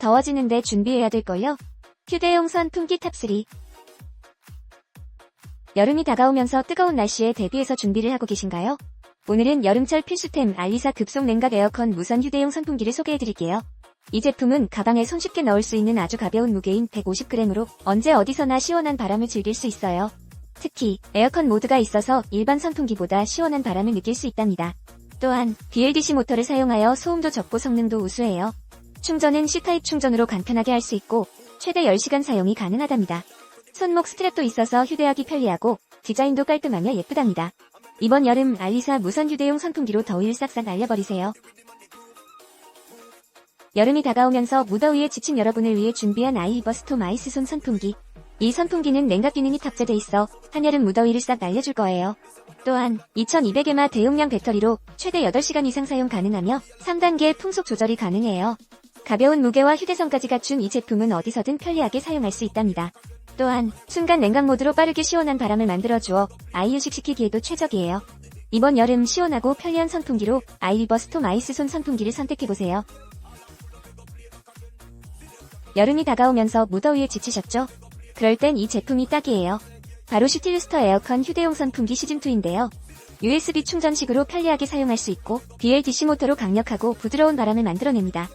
더워지는데 준비해야 될걸요? 휴대용 선풍기 탑3 여름이 다가오면서 뜨거운 날씨에 대비해서 준비를 하고 계신가요? 오늘은 여름철 필수템 알리사 급속 냉각 에어컨 무선 휴대용 선풍기를 소개해드릴게요. 이 제품은 가방에 손쉽게 넣을 수 있는 아주 가벼운 무게인 150g으로 언제 어디서나 시원한 바람을 즐길 수 있어요. 특히 에어컨 모드가 있어서 일반 선풍기보다 시원한 바람을 느낄 수 있답니다. 또한 BLDC 모터를 사용하여 소음도 적고 성능도 우수해요. 충전은 C타입 충전으로 간편하게 할 수 있고 최대 10시간 사용이 가능하답니다. 손목 스트랩도 있어서 휴대하기 편리하고 디자인도 깔끔하며 예쁘답니다. 이번 여름 알리사 무선 휴대용 선풍기로 더위를 싹싹 날려버리세요. 여름이 다가오면서 무더위에 지친 여러분을 위해 준비한 아이버스톰 아이스손 선풍기. 이 선풍기는 냉각 기능이 탑재돼 있어 한여름 무더위를 싹 날려줄 거예요. 또한 2200에마 대용량 배터리로 최대 8시간 이상 사용 가능하며 3단계 풍속 조절이 가능해요. 가벼운 무게와 휴대성까지 갖춘 이 제품은 어디서든 편리하게 사용할 수 있답니다. 또한 순간 냉각 모드로 빠르게 시원한 바람을 만들어주어 아이 휴식시키기에도 최적이에요. 이번 여름 시원하고 편리한 선풍기로 아이리버 스톰 아이스 손 선풍기를 선택해보세요. 여름이 다가오면서 무더위에 지치셨죠? 그럴 땐 이 제품이 딱이에요. 바로 슈틸루스터 에어컨 휴대용 선풍기 시즌2인데요. USB 충전식으로 편리하게 사용할 수 있고 BLDC 모터로 강력하고 부드러운 바람을 만들어냅니다.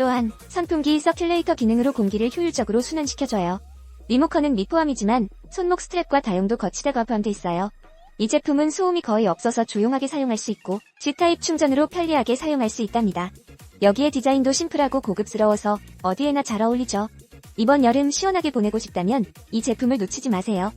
또한 선풍기 서큘레이터 기능으로 공기를 효율적으로 순환시켜줘요. 리모컨은 미포함이지만 손목 스트랩과 다용도 거치대가 포함되어 있어요. 이 제품은 소음이 거의 없어서 조용하게 사용할 수 있고 G타입 충전으로 편리하게 사용할 수 있답니다. 여기에 디자인도 심플하고 고급스러워서 어디에나 잘 어울리죠. 이번 여름 시원하게 보내고 싶다면 이 제품을 놓치지 마세요.